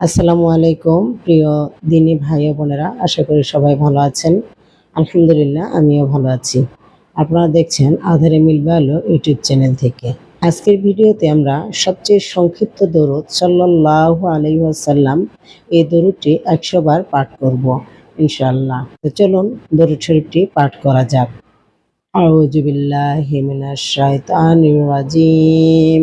আসসালামু আলাইকুম, প্রিয় দিনী ভাই ও বোনেরা, আশা করি সবাই ভালো আছেন। আলহামদুলিল্লাহ, আমিও ভালো আছি। আপনারা দেখছেন আধারে মিলবে আলো ইউটিউব চ্যানেল থেকে। আজকের ভিডিওতে আমরা সবচেয়ে সংক্ষিপ্ত দরুদ সাল্লাহ আলহাসাল্লাম এই দরুদটি একশো বার পাঠ করব ইনশাল্লাহ তো চলুন দরুদ শরীফটি পাঠ করা যাক। আউজুবিল্লাহ হিমিনা শাহতান রাজিম।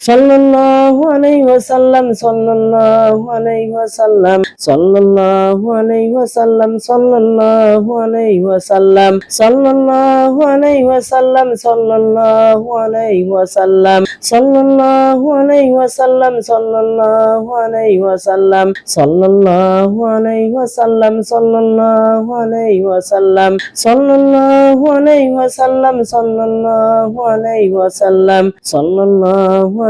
sallallahu alaihi wasallam sallallahu alaihi wasallam sallallahu alaihi wasallam sallallahu alaihi wasallam sallallahu alaihi wasallam sallallahu alaihi wasallam sallallahu alaihi wasallam sallallahu alaihi wasallam sallallahu alaihi wasallam sallallahu alaihi wasallam sallallahu alaihi wasallam sallallahu alaihi wasallam sallallahu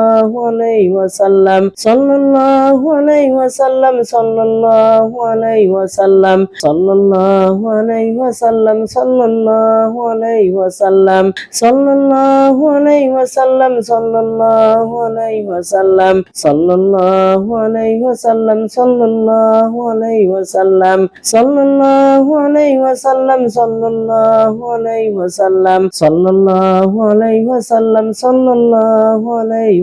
সাল্লাল্লাহু আলাইহি ওয়াসাল্লাম সাল্লাল্লাহু আলাইহি সাল্লাম সাল্লাল্লাহু আলাইহি ওয়াসাল্লাম সাল্লাম আলাইহি ওয়াসাল্লাম সাল্লাল্লাহু সাল্লাম ওয়াসাল্লাম সাল্লাল্লাহু আলাইহি সাল্লাম সাল্লাল্লাহু আলাইহি ওয়াসাল্লাম সাল্লাল্লাহু আলাইহি ওয়াসাল্লাম সাল্লাল্লাহু আলাইহি ওয়াসাল্লাম সাল্লাল্লাহু আলাইহি ওয়াসাল্লাম সাল্লাল্লাহু আলাইহি ওয়াসাল্লাম সাল্লাল্লাহু আলাইহি ওয়াসাল্লাম সাল্লাল্লাহু আলাইহি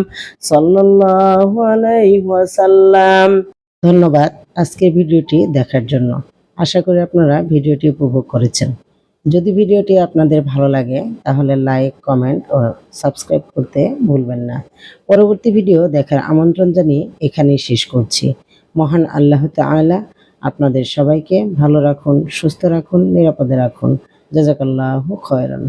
সাল্লাম ধন্যবাদ আজকে ভিডিওটি দেখার জন্য। আশা করি আপনারা ভিডিওটি উপভোগ করেছেন। যদি ভিডিওটি আপনাদের ভালো লাগে, তাহলে লাইক, কমেন্ট ও সাবস্ক্রাইব করতে ভুলবেন না। পরবর্তী ভিডিও দেখার আমন্ত্রণ জানিয়ে এখানেই শেষ করছি। মহান আল্লাহ তালা আপনাদের সবাইকে ভালো রাখুন, সুস্থ রাখুন, নিরাপদে রাখুন। জজাকাল্লাহ খয়রান।